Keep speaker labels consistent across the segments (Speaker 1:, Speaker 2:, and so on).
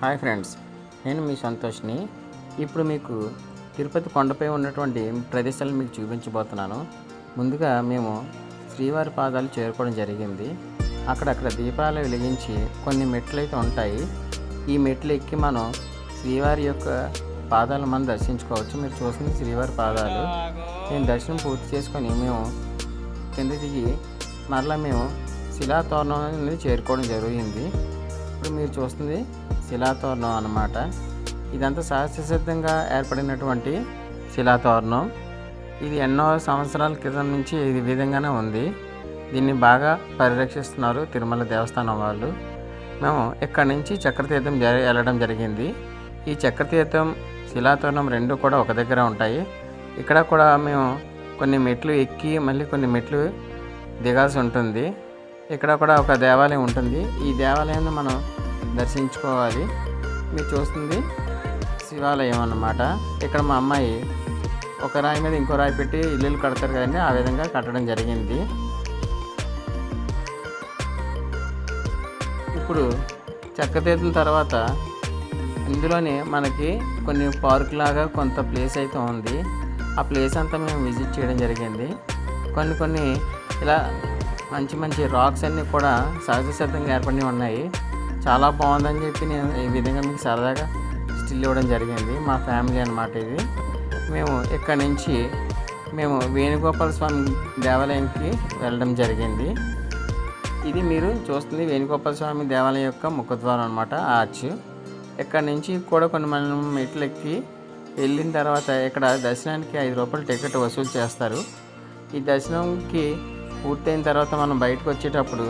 Speaker 1: Hi friends నేను మీ సంతోష్ని ఇప్పుడు మీకు తిరుపతి కొండపై ఉన్నటువంటి ప్రదేశాలు మీకు చూపించబోతున్నాను. ముందుగా మేము శ్రీవారి పాదాలు చేరుకోవడం జరిగింది. అక్కడక్కడ దీపాలు వెలిగించి కొన్ని మెట్లు అయితే ఉంటాయి. ఈ మెట్లు ఎక్కి మనం శ్రీవారి యొక్క పాదాలు మనం దర్శించుకోవచ్చు. మీరు చూసింది శ్రీవారి పాదాలు. నేను దర్శనం పూర్తి చేసుకొని మేము కింద దిగి మరలా మేము శిలాతోరణం అనేది చేరుకోవడం జరిగింది. ఇప్పుడు మీరు చూస్తుంది శిలాతోరణం అన్నమాట. ఇదంతా సహజసిద్ధంగా ఏర్పడినటువంటి శిలాతోరణం. ఇది ఎన్నో సంవత్సరాల క్రితం నుంచి ఈ విధంగానే ఉంది. దీన్ని బాగా పరిరక్షిస్తున్నారు తిరుమల దేవస్థానం వాళ్ళు. మేము ఇక్కడ నుంచి చక్రతీర్థం జరి వెళ్ళడం జరిగింది. ఈ చక్రతీర్థం శిలాతోరణం రెండు కూడా ఒక దగ్గర ఉంటాయి. ఇక్కడ కూడా మేము కొన్ని మెట్లు ఎక్కి మళ్ళీ కొన్ని మెట్లు దిగాల్సి ఉంటుంది. ఇక్కడ కూడా ఒక దేవాలయం ఉంటుంది. ఈ దేవాలయాన్ని మనం దర్శించుకోవాలి. మీరు చూస్తుంది శివాలయం అన్నమాట. ఇక్కడ మా అమ్మాయి ఒక రాయి మీద ఇంకో రాయి పెట్టి ఇల్లులు కడతారు కదండి ఆ విధంగా కట్టడం జరిగింది. ఇప్పుడు చెక్కతీర్థం తర్వాత ఇందులోనే మనకి కొన్ని పార్క్ లాగా కొంత ప్లేస్ అయితే ఉంది. ఆ ప్లేస్ అంతా మేము విజిట్ చేయడం జరిగింది. కొన్ని కొన్ని ఇలా మంచి మంచి రాక్స్ అన్నీ కూడా సహజ సిద్ధంగా ఏర్పడి ఉన్నాయి. చాలా బాగుందని చెప్పి నేను ఈ విధంగా మీకు సరదాగా స్టిల్ ఇవ్వడం జరిగింది. మా ఫ్యామిలీ అనమాట ఇది. మేము ఇక్కడ నుంచి మేము వేణుగోపాల స్వామి దేవాలయానికి వెళ్ళడం జరిగింది. ఇది మీరు చూస్తుంది వేణుగోపాల స్వామి దేవాలయం యొక్క ముఖద్వారం అనమాట ఆర్చ్ ఇక్కడ నుంచి కూడా కొన్ని మనం మెట్లు ఎక్కి వెళ్ళిన తర్వాత ఇక్కడ దర్శనానికి ఐదు రూపాయలు టికెట్ వసూలు చేస్తారు. ఈ దర్శనంకి పూర్తయిన తర్వాత మనం బయటకు వచ్చేటప్పుడు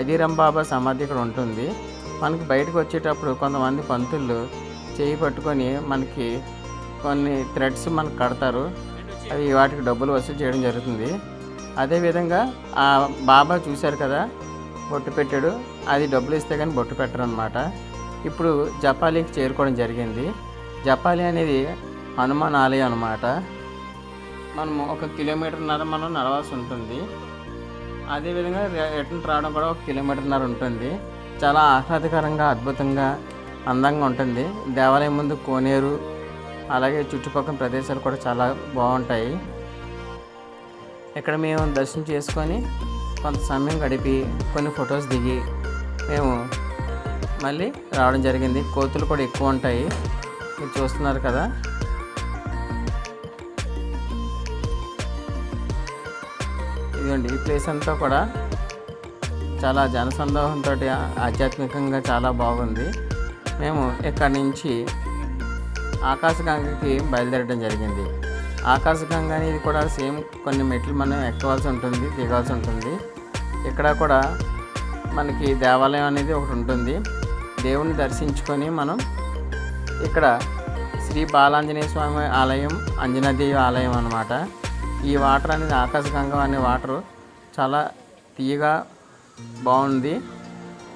Speaker 1: అధీరం బాబా సమాధి ఇక్కడ ఉంటుంది. మనకి బయటకు వచ్చేటప్పుడు కొంతమంది పంతులు చేయి పట్టుకొని మనకి కొన్ని థ్రెడ్స్ మనకు కడతారు. అవి వాటికి డబ్బులు వసూలు చేయడం జరుగుతుంది. అదేవిధంగా ఆ బాబా చూశారు కదా బొట్టు పెట్టాడు. అది డబ్బులు ఇస్తే కానీ బొట్టు పెట్టరు అనమాట ఇప్పుడు జపాలీకి చేరుకోవడం జరిగింది. జపాలి అనేది హనుమాన్ ఆలయం అనమాట మనము ఒక కిలోమీటర్న్నర మనం నడవాల్సి ఉంటుంది. అదేవిధంగా రిటర్న్ రావడం కూడా ఒక కిలోమీటర్న్నర ఉంటుంది. చాలా ఆహ్లాదకరంగా అద్భుతంగా అందంగా ఉంటుంది. దేవాలయం ముందు కోనేరు అలాగే చుట్టుపక్కల ప్రదేశాలు కూడా చాలా బాగుంటాయి. ఇక్కడ మేము దర్శనం చేసుకొని కొంత సమయం గడిపి కొన్ని ఫొటోస్ దిగి మేము మళ్ళీ రావడం జరిగింది. కోతులు కూడా ఎక్కువ ఉంటాయి. మీరు చూస్తున్నారు కదా. ఇదిగోండి ఈ ప్లేస్ అంతా కూడా చాలా జనసందోహంతో ఆధ్యాత్మికంగా చాలా బాగుంది. మేము ఇక్కడి నుంచి ఆకాశగంగకి బయలుదేరడం జరిగింది. ఆకాశగంగ అనేది కూడా సేమ్ కొన్ని మెట్లు మనం ఎక్కవలసి ఉంటుంది దిగాల్సి ఉంటుంది. ఇక్కడ కూడా మనకి దేవాలయం అనేది ఒకటి ఉంటుంది. దేవుని దర్శించుకొని మనం ఇక్కడ శ్రీ బాలాంజనేయ స్వామి ఆలయం అంజనాదేవి ఆలయం అన్నమాట. ఈ వాటర్ అనేది ఆకాశగంగ అనే వాటర్ చాలా తీయగా బాగుంది.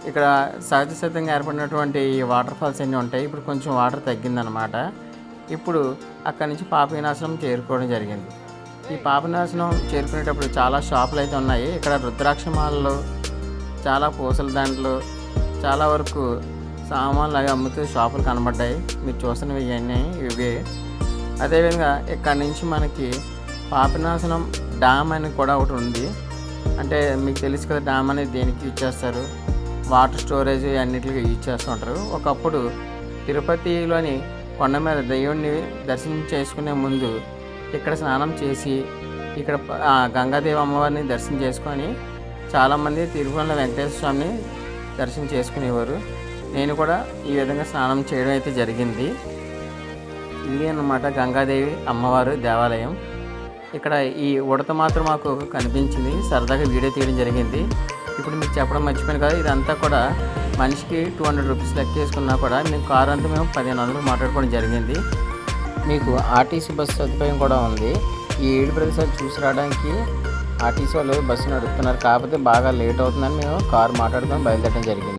Speaker 1: ఇక్కడ సహజ సిద్ధంగా ఏర్పడినటువంటి ఈ వాటర్ ఫాల్స్ అన్నీ ఉంటాయి. ఇప్పుడు కొంచెం వాటర్ తగ్గిందనమాట ఇప్పుడు అక్కడి నుంచి పాపినాశనం చేరుకోవడం జరిగింది. ఈ పాపినాశనం చేరుకునేటప్పుడు చాలా షాపులు అయితే ఉన్నాయి. ఇక్కడ రుద్రాక్ష మాలలు చాలా పూసల దాంట్లో చాలా వరకు సామాన్లు అవి అమ్ముతూ షాపులు కనబడ్డాయి. మీరు చూసినవి ఇవన్నీ ఇవే. అదేవిధంగా ఇక్కడ నుంచి మనకి పాపినాశనం డ్యామ్ అని కూడా ఒకటి ఉంది. అంటే మీకు తెలుసు కదా డ్యామ్ అనేది దేనికి యూజ్ చేస్తారు? వాటర్ స్టోరేజ్ అన్నిటికీ యూజ్ చేస్తూ ఉంటారు. ఒకప్పుడు తిరుపతిలోని కొండ మీద దేవుణ్ణి దర్శనం చేసుకునే ముందు ఇక్కడ స్నానం చేసి ఇక్కడ ఆ గంగాదేవి అమ్మవారిని దర్శనం చేసుకొని చాలామంది తిరుపతిలో వెంకటేశ్వర స్వామిని దర్శనం చేసుకునేవారు. నేను కూడా ఈ విధంగా స్నానం చేయడం అయితే జరిగింది. ఇది అన్నమాట గంగాదేవి అమ్మవారు దేవాలయం. ఇక్కడ ఈ ఉడత మాత్రం మాకు కనిపించింది. సరదాగా వీడియో తీయడం జరిగింది. ఇప్పుడు మీకు చెప్పడం మర్చిపోయాను కదా ఇదంతా కూడా మనిషికి టూ హండ్రెడ్ రూపీస్ లెక్క చేసుకున్నా కూడా మేము కార్ అంతా మేము పదిహేను వందలు మాట్లాడుకోవడం జరిగింది. మీకు ఆర్టీసీ బస్సు సదుపాయం కూడా ఉంది. ఈ ఏడు ప్రదేశాలు చూసి రావడానికి ఆర్టీసీ వాళ్ళు బస్సు నడుపుతున్నారు కాకపోతే బాగా లేట్ అవుతుందని మేము కారు మాట్లాడుకొని బయలుదేరడం జరిగింది.